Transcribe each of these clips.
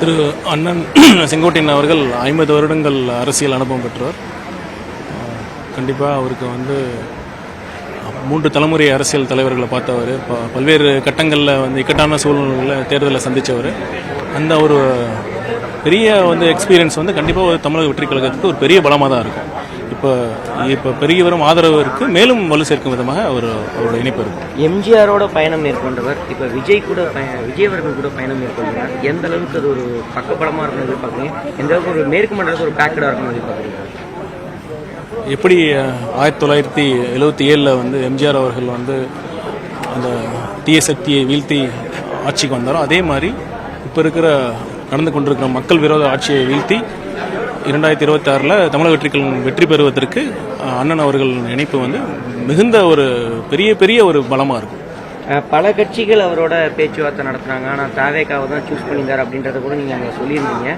திரு அண்ணன் செங்கோட்டையன் அவர்கள் ஐம்பது வருடங்கள் அரசியல் அனுபவம் பெற்றவர். கண்டிப்பாக அவருக்கு வந்து மூன்று தலைமுறை அரசியல் தலைவர்களை பார்த்தவர். இப்போ பல்வேறு கட்டங்களில் வந்து இக்கட்டான சூழ்நிலைகளில் தேர்தலை சந்தித்தவர் அந்த ஒரு பெரிய வந்து எக்ஸ்பீரியன்ஸ் வந்து கண்டிப்பாக ஒரு தமிழக வெற்றி கழகத்துக்கு ஒரு பெரிய பலமாக தான் இருக்கும். இப்போ இப்போ பெரிய வரும் ஆதரவு இருக்குது மேலும் வலு சேர்க்கும் விதமாக அவர் அவரோட இணைப்பு இருக்கும். எம்ஜிஆரோட பயணம் மேற்கொண்டவர் இப்போ விஜய் கூட பய- விஜய் அவர்கள் கூட பயணம் மேற்கொள்கிறார். எந்த அளவுக்கு அது ஒரு பக்கபலமாக இருக்கணும் எதிர்பார்க்குறீங்க? எந்த அளவுக்கு ஒரு மேற்கு மண்டலத்துக்கு ஒரு பேக்கடாக இருக்கணும் எதிர்பார்க்குறீங்க? எப்படி அஹ், ஆயிரத்தி தொள்ளாயிரத்தி எழுபத்தி ஏழில் வந்து எம்ஜிஆர் அவர்கள் வந்து அந்த தீய சக்தியை வீழ்த்தி ஆட்சிக்கு வந்தாரோ அதே மாதிரி இப்போ இருக்கிற நடந்து கொண்டிருக்கிற மக்கள் விரோத ஆட்சியை வீழ்த்தி இரண்டாயிரத்தி இருபத்தி ஆறில் தமிழக வெற்றிகள் வெற்றி பெறுவதற்கு அண்ணன் அவர்கள் இணைப்பு வந்து மிகுந்த ஒரு பெரிய பெரிய ஒரு பலமாக இருக்கும். பல கட்சிகள் அவரோட பேச்சுவார்த்தை நடத்துனாங்க ஆனால் தாவேக்காவை தான் சூஸ் பண்ணியிருந்தார் அப்படின்றத கூட நீங்கள் அங்கே சொல்லியிருந்தீங்க.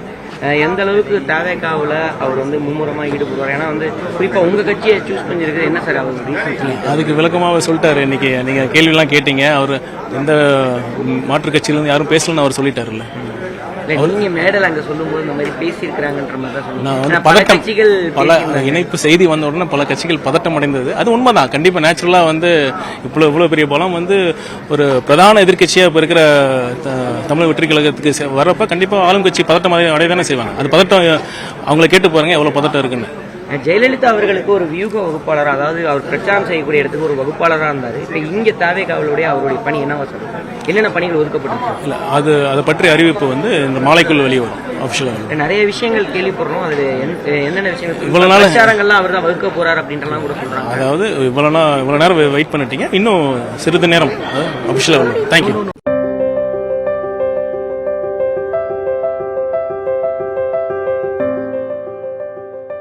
எந்த அளவுக்கு தாவேக்காவில் அவர் வந்து மும்முரமாக ஈடுபடுவார்? ஏன்னா வந்து குறிப்பாக உங்கள் கட்சியை சூஸ் பண்ணியிருக்கிறது என்ன சார் அவர் அதுக்கு விளக்கமாக சொல்லிட்டாரு. இன்னைக்கு நீங்கள் கேள்வியெல்லாம் கேட்டீங்க. அவர் எந்த மாற்றுக் கட்சியிலேருந்து யாரும் பேசலன்னு அவர் சொல்லிட்டாருல்ல. நீங்கள் மேடல் அங்கே சொல்லும்போது இந்த மாதிரி பேசியிருக்கிறாங்கன்ற மாதிரி தான் நான் சொல்லுங்க வந்து ஏன்னா பல கட்சிகள் பல இணைப்பு செய்தி வந்த உடனே பல கட்சிகள் பதட்டம் அடைந்தது. அது உண்மைதான். கண்டிப்பா நேச்சுரலா வந்து இவ்வளவு இவ்வளவு பெரிய பலம் வந்து ஒரு பிரதான எதிர்க்கட்சியா இப்ப இருக்கிற தமிழ் வெற்றி கழகத்துக்கு செ- வர்றப்ப கண்டிப்பா ஆளும் கட்சி பதட்டம் அடைய அடையதானே செய்வாங்க. அது பதட்டம் அவங்கள கேட்டு பாருங்க எவ்வளவு பதட்டம் இருக்குன்னு. ஜெயலலிதா அவர்களுக்கு ஒரு வியூக வகுப்பாளர் அதாவது அவர் பிரச்சாரம் செய்யக்கூடிய இடத்துக்கு ஒரு வகுப்பாளராக இருந்தார். இப்போ இங்கே தாவேகாவலுடைய அவருடைய பணி என்னவா சார்? என்னென்ன பணிகள் ஒதுக்கப்பட்டிருக்கு? இல்ல அது அதை பற்றிய அறிவிப்பு வந்து இந்த மாலைக்குள் வெளியே வரும் அபிஷியலாக நிறைய விஷயங்கள் கேள்விப்படுறோம் அது என்னென்ன விஷயங்கள் இவ்வளவு நாள் பிரச்சாரங்கள்லாம் அவர் தான் வகுக்க போறார் அப்படின்றலாம் கூட சொல்றாங்க. அதாவது இவ்வளவு நாள் இவ்வளவு நேரம் வெயிட் பண்ணிட்டீங்க. இன்னும் சிறிது நேரம் அபிஷியலாக தேங்க்யூ